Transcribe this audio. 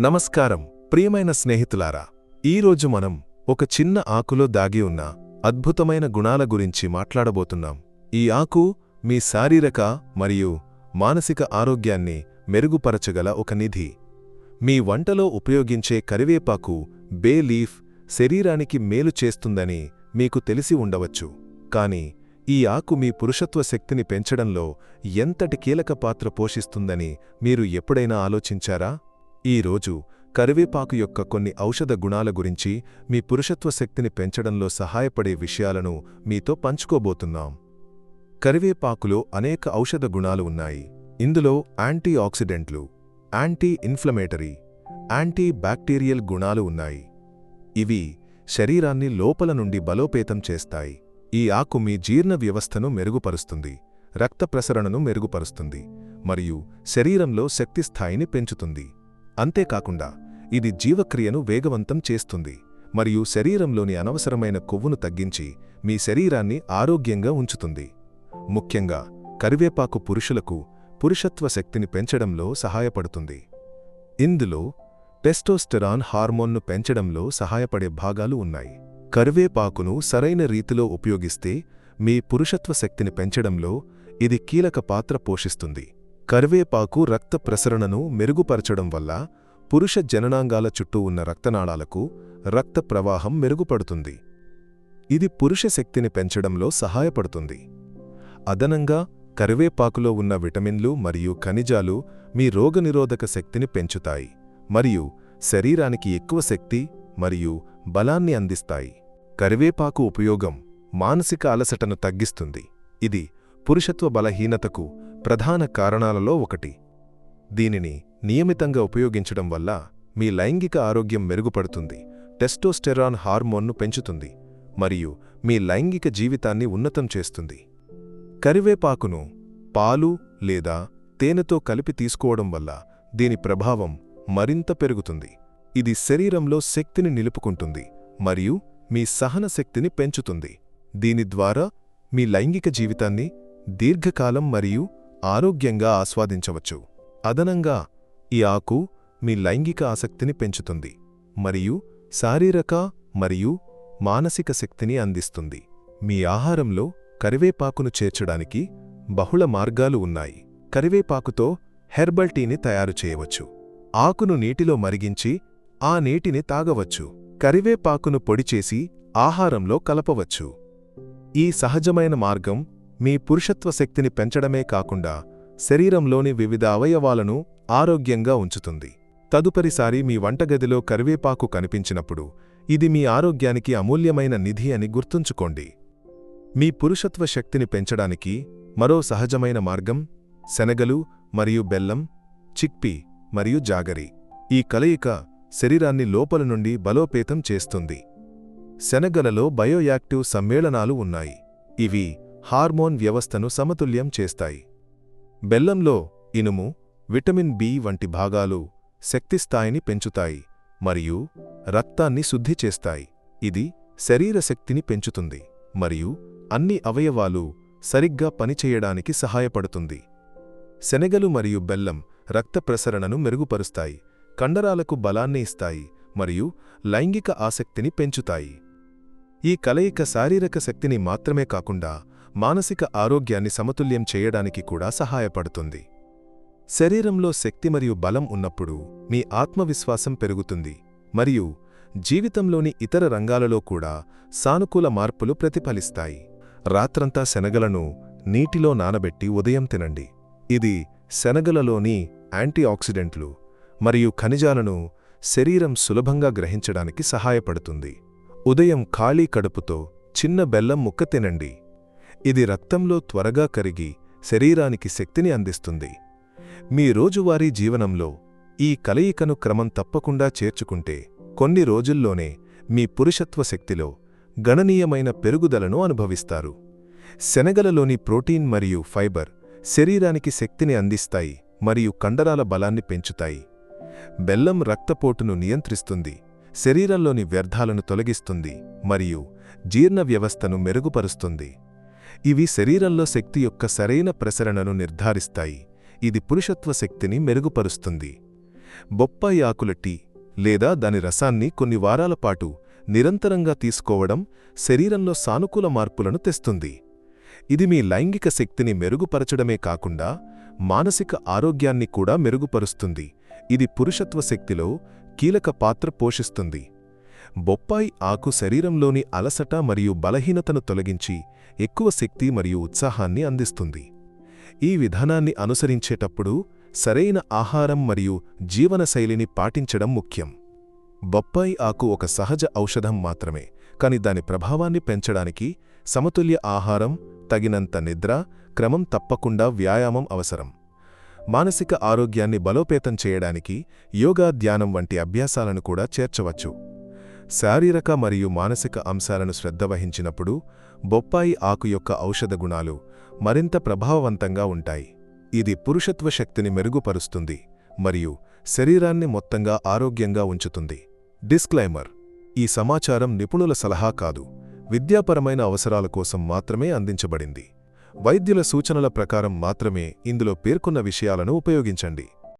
నమస్కారం ప్రియమైన స్నేహితులారా. ఈరోజు మనం ఒక చిన్న ఆకులో దాగి ఉన్న అద్భుతమైన గుణాల గురించి మాట్లాడబోతున్నాం. ఈ ఆకు మీ శారీరక మరియు మానసిక ఆరోగ్యాన్ని మెరుగుపరచగల ఒక నిధి. మీ వంటలో ఉపయోగించే కరివేపాకు బే లీఫ్ శరీరానికి మేలు చేస్తుందని మీకు తెలిసి ఉండవచ్చు. కాని ఈ ఆకు మీ పురుషత్వ శక్తిని పెంచడంలో ఎంతటి కీలక పాత్ర పోషిస్తుందని మీరు ఎప్పుడైనా ఆలోచించారా? ఈ రోజు కరివేపాకు యొక్క కొన్ని ఔషధ గుణాల గురించి మీ పురుషత్వ శక్తిని పెంచడంలో సహాయపడే విషయాలను మీతో పంచుకోబోతున్నాం. కరివేపాకులో అనేక ఔషధ గుణాలు ఉన్నాయి. ఇందులో యాంటీ ఆక్సిడెంట్లు యాంటీ ఇన్ఫ్లమేటరీ యాంటీ బ్యాక్టీరియల్ గుణాలు ఉన్నాయి. ఇవి శరీరాన్ని లోపల నుండి బలోపేతం చేస్తాయి. ఈ ఆకు మీ జీర్ణ వ్యవస్థను మెరుగుపరుస్తుంది రక్త ప్రసరణను మెరుగుపరుస్తుంది మరియు శరీరంలో శక్తి స్థాయిని పెంచుతుంది. అంతేకాకుండా ఇది జీవక్రియను వేగవంతం చేస్తుంది మరియు శరీరంలోని అనవసరమైన కొవ్వును తగ్గించి మీ శరీరాన్ని ఆరోగ్యంగా ఉంచుతుంది. ముఖ్యంగా కరివేపాకు పురుషులకు పురుషత్వ శక్తిని పెంచడంలో సహాయపడుతుంది. ఇందులో టెస్టోస్టెరాన్ హార్మోన్ను పెంచడంలో సహాయపడే భాగాలు ఉన్నాయి. కరివేపాకును సరైన రీతిలో ఉపయోగిస్తే మీ పురుషత్వ శక్తిని పెంచడంలో ఇది కీలక పాత్ర పోషిస్తుంది. కరివేపాకు రక్త ప్రసరణను మెరుగుపరచడం వల్ల పురుష జననాంగాల చుట్టూ ఉన్న రక్తనాళాలకు రక్త ప్రవాహం మెరుగుపడుతుంది. ఇది పురుష శక్తిని పెంచడంలో సహాయపడుతుంది. అదనంగా కరివేపాకులో ఉన్న విటమిన్లు మరియు ఖనిజాలు మీ రోగనిరోధక శక్తిని పెంచుతాయి మరియు శరీరానికి ఎక్కువ శక్తి మరియు బలాన్ని అందిస్తాయి. కరివేపాకు ఉపయోగం మానసిక అలసటను తగ్గిస్తుంది. ఇది పురుషత్వ బలహీనతకు ప్రధాన కారణాలలో ఒకటి. దీనిని నియమితంగా ఉపయోగించడం వల్ల మీ లైంగిక ఆరోగ్యం మెరుగుపడుతుంది టెస్టోస్టెరాన్ హార్మోన్ను పెంచుతుంది మరియు మీ లైంగిక జీవితాన్ని ఉన్నతం చేస్తుంది. కరివేపాకును పాలు లేదా తేనెతో కలిపి తీసుకోవడం వల్ల దీని ప్రభావం మరింత పెరుగుతుంది. ఇది శరీరంలో శక్తిని నిలుపుకుంటుంది మరియు మీ సహన శక్తిని పెంచుతుంది. దీని ద్వారా మీ లైంగిక జీవితాన్ని దీర్ఘకాలం మరియు ఆరోగ్యంగా ఆస్వాదించవచ్చు. అదనంగా ఈ ఆకు మీ లైంగిక ఆసక్తిని పెంచుతుంది మరియు శారీరక మరియు మానసిక శక్తిని అందిస్తుంది. మీ ఆహారంలో కరివేపాకును చేర్చడానికి బహుళ మార్గాలు ఉన్నాయి. కరివేపాకుతో హెర్బల్ టీని తయారు చేయవచ్చు. ఆకును నీటిలో మరిగించి ఆ నీటిని తాగవచ్చు. కరివేపాకును పొడిచేసి ఆహారంలో కలపవచ్చు. ఈ సహజమైన మార్గం మీ పురుషత్వ శక్తిని పెంచడమే కాకుండా శరీరంలోని వివిధ అవయవాలను ఆరోగ్యంగా ఉంచుతుంది. తదుపరిసారి మీ వంటగదిలో కరివేపాకు కనిపించినప్పుడు ఇది మీ ఆరోగ్యానికి అమూల్యమైన నిధి అని గుర్తుంచుకోండి. మీ పురుషత్వ శక్తిని పెంచడానికి మరో సహజమైన మార్గం శనగలు మరియు బెల్లం చిక్పీ మరియు జాగరి. ఈ కలయిక శరీరాన్ని లోపల నుండి బలోపేతం చేస్తుంది. శనగలలో బయోయాక్టివ్ సమ్మేళనాలు ఉన్నాయి. ఇవి హార్మోన్ వ్యవస్థను సమతుల్యం చేస్తాయి. బెల్లంలో ఇనుము విటమిన్ బి వంటి భాగాలు శక్తి స్థాయిని పెంచుతాయి మరియు రక్తాన్ని శుద్ధి చేస్తాయి. ఇది శరీర శక్తిని పెంచుతుంది మరియు అన్ని అవయవాలు సరిగ్గా పనిచేయడానికి సహాయపడుతుంది. శనగలు మరియు బెల్లం రక్త ప్రసరణను మెరుగుపరుస్తాయి కండరాలకు బలాన్ని ఇస్తాయి మరియు లైంగిక ఆసక్తిని పెంచుతాయి. ఈ కలయిక శారీరక శక్తిని మాత్రమే కాకుండా మానసిక ఆరోగ్యాన్ని సమతుల్యం చేయడానికి కూడా సహాయపడుతుంది. శరీరంలో శక్తి మరియు బలం ఉన్నప్పుడు మీ ఆత్మవిశ్వాసం పెరుగుతుంది మరియు జీవితంలోని ఇతర రంగాలలో కూడా సానుకూల మార్పులు ప్రతిఫలిస్తాయి. రాత్రంతా శనగలను నీటిలో నానబెట్టి ఉదయం తినండి. ఇది శనగలలోని యాంటీఆక్సిడెంట్లు మరియు ఖనిజాలను శరీరం సులభంగా గ్రహించడానికి సహాయపడుతుంది. ఉదయం ఖాళీ కడుపుతో చిన్న బెల్లం ముక్క తినండి. ఇది రక్తంలో త్వరగా కరిగి శరీరానికి శక్తిని అందిస్తుంది. మీ రోజువారీ జీవనంలో ఈ కలయికను క్రమం తప్పకుండా చేర్చుకుంటే కొన్ని రోజుల్లోనే మీ పురుషత్వ శక్తిలో గణనీయమైన పెరుగుదలను అనుభవిస్తారు. శనగలలోని ప్రోటీన్ మరియు ఫైబర్ శరీరానికి శక్తిని అందిస్తాయి మరియు కండరాల బలాన్ని పెంచుతాయి. బెల్లం రక్తపోటును నియంత్రిస్తుంది శరీరంలోని వ్యర్థాలను తొలగిస్తుంది మరియు జీర్ణ వ్యవస్థను మెరుగుపరుస్తుంది. ఇవి శరీరంలో శక్తి యొక్క సరైన ప్రసరణను నిర్ధారిస్తాయి. ఇది పురుషత్వ శక్తిని మెరుగుపరుస్తుంది. బొప్పాయి ఆకుల టీ లేదా దాని రసాన్ని కొన్ని వారాల పాటు నిరంతరంగా తీసుకోవడం శరీరంలో సానుకూల మార్పులను తెస్తుంది. ఇది మీ లైంగిక శక్తిని మెరుగుపరచడమే కాకుండా మానసిక ఆరోగ్యాన్ని కూడా మెరుగుపరుస్తుంది. ఇది పురుషత్వ శక్తిలో కీలక పాత్ర పోషిస్తుంది. బొప్పాయి ఆకు శరీరంలోని అలసట మరియు బలహీనతను తొలగించి ఎక్కువ శక్తి మరియు ఉత్సాహాన్ని అందిస్తుంది. ఈ విధానాన్ని అనుసరించేటప్పుడు సరైన ఆహారం మరియు జీవనశైలిని పాటించడం ముఖ్యం. బొప్పాయి ఆకు ఒక సహజ ఔషధం మాత్రమే కాని దాని ప్రభావాన్ని పెంచడానికి సమతుల్య ఆహారం తగినంత నిద్ర క్రమం తప్పకుండా వ్యాయామం అవసరం. మానసిక ఆరోగ్యాన్ని బలోపేతం చేయడానికి యోగా ధ్యానం వంటి అభ్యాసాలను కూడా చేర్చవచ్చు. శారీరక మరియు మానసిక అంశాలను శ్రద్ధ వహించినప్పుడు బొప్పాయి ఆకు యొక్క ఔషధ గుణాలు మరింత ప్రభావవంతంగా ఉంటాయి. ఇది పురుషత్వ శక్తిని మెరుగుపరుస్తుంది మరియు శరీరాన్ని మొత్తంగా ఆరోగ్యంగా ఉంచుతుంది. డిస్క్లైమర్. ఈ సమాచారం నిపుణుల సలహా కాదు విద్యాపరమైన అవసరాల కోసం మాత్రమే అందించబడింది. వైద్యుల సూచనల ప్రకారం మాత్రమే ఇందులో పేర్కొన్న విషయాలను ఉపయోగించండి.